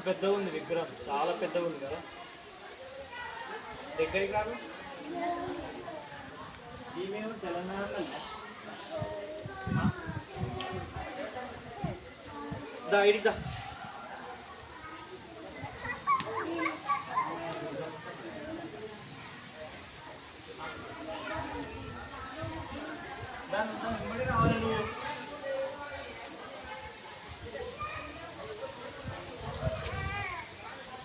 పెద్దగా ఉంది విగ్రహం. చాలా పెద్దగా ఉంది కదా? దగ్గరికి కాదు ఈమెమో తెలంగాణలో దా దాని దాని వెంబడి రావాలి నువ్వు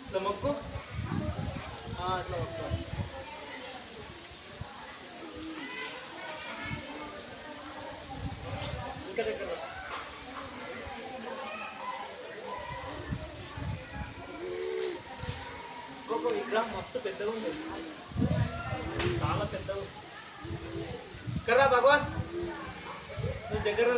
ఇట్లా మొక్కు. అట్లా మొక్కు. ఇంకా దగ్గర రా. ఒక్కొక్క విగ్రహం మస్తు పెద్దగా ఉంది. చాలా పెద్దగా ఉంది. ఇక్కడ భగవాన్. నువ్వు దగ్గర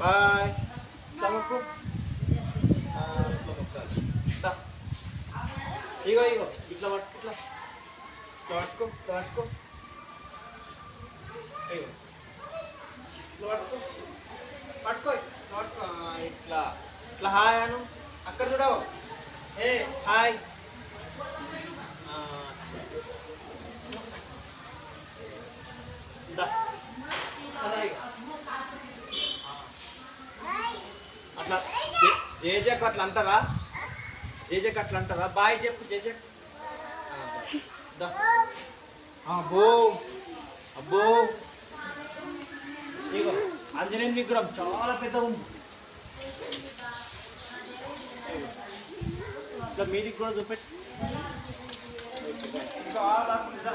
రా లక్ష్మి. ఆ. ఇగో ఇగో ఇట్లా పట్టుకో ఇట్లా ఇట్లా పట్టుకో ఇట్లా పట్టుకో ఇగో పట్టుకో పట్టుకో ఇట్లా పట్టుకో ఇట్లా ఇట్లా హాయ్ అను అక్కడ చూడవు ఏ హాయ్ ఆ, ఇందా. అట్లా జేజక్ అట్లా అంటారా? జేజక్ అట్లా అంటారా? బాయ్ చెప్పు జేజక్ అబ్బో అబ్బో. ఇగో ఆంజనేయ విగ్రహం చాలా పెద్ద ఉంది. ఇట్లా మీదికి కూడా చూపెట్టి. ఇంకా